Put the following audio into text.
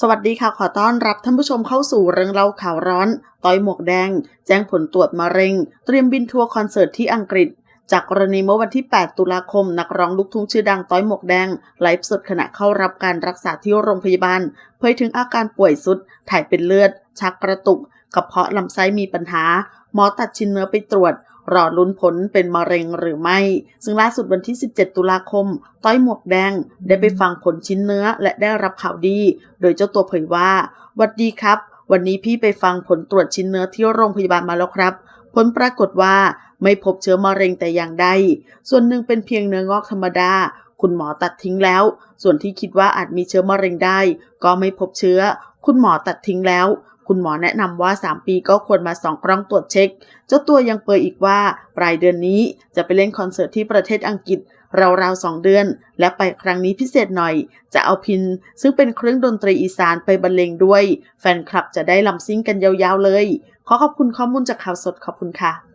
สวัสดีค่ะ ขอต้อนรับท่านผู้ชมเข้าสู่เรื่องเล่าข่าวร้อน ต้อยหมวกแดง แจ้งผลตรวจมะเร็ง เตรียมบินทัวร์คอนเสิร์ตที่อังกฤษ จากกรณีเมื่อวันที่ 8 ตุลาคม นักร้องลูกทุ่งชื่อดังต้อยหมวกแดง ไลฟ์สดขณะเข้ารับการรักษาที่โรงพยาบาล เผยถึงอาการป่วยสุด ถ่ายเป็นเลือด ชักกระตุก กระเพาะลำไส้มีปัญหา หมอตัดชิ้นเนื้อไปตรวจ รอลุ้นผลเป็นมะเร็งหรือไม่ ซึ่งล่าสุดวันที่ 17 ตุลาคม ต้อยหมวกแดง ได้ไปฟังผลชิ้นเนื้อและได้รับข่าวดี โดยเจ้าตัวเผยว่าหวัดดีครับ วันนี้พี่ไปฟังผลตรวจชิ้นเนื้อที่โรงพยาบาลมาแล้วครับ ผลปรากฏว่าไม่พบเชื้อมะเร็งแต่อย่างใด ส่วนหนึ่งเป็นเพียงเนื้องอกธรรมดาคุณหมอตัดทิ้งแล้ว ส่วนที่คิดว่าอาจมีเชื้อมะเร็งได้ ก็ไม่พบเชื้อ คุณหมอตัดทิ้งแล้ว คุณหมอแนะนำว่า 3 ปีก็ควรมาส่องกล้องตรวจเช็ค เจ้าตัวยังเปิดอีกว่า ปลายเดือนนี้จะไปเล่นคอนเสิร์ตที่ประเทศอังกฤษราวๆสองเดือน และไปครั้งนี้พิเศษหน่อย จะเอาพิน ซึ่งเป็นเครื่องดนตรีอีสานไปบรรเลงด้วย แฟนคลับจะได้ลำซิ่งกันยาวๆเลย ขอขอบคุณข้อมูลจากข่าวสดขอบคุณค่ะ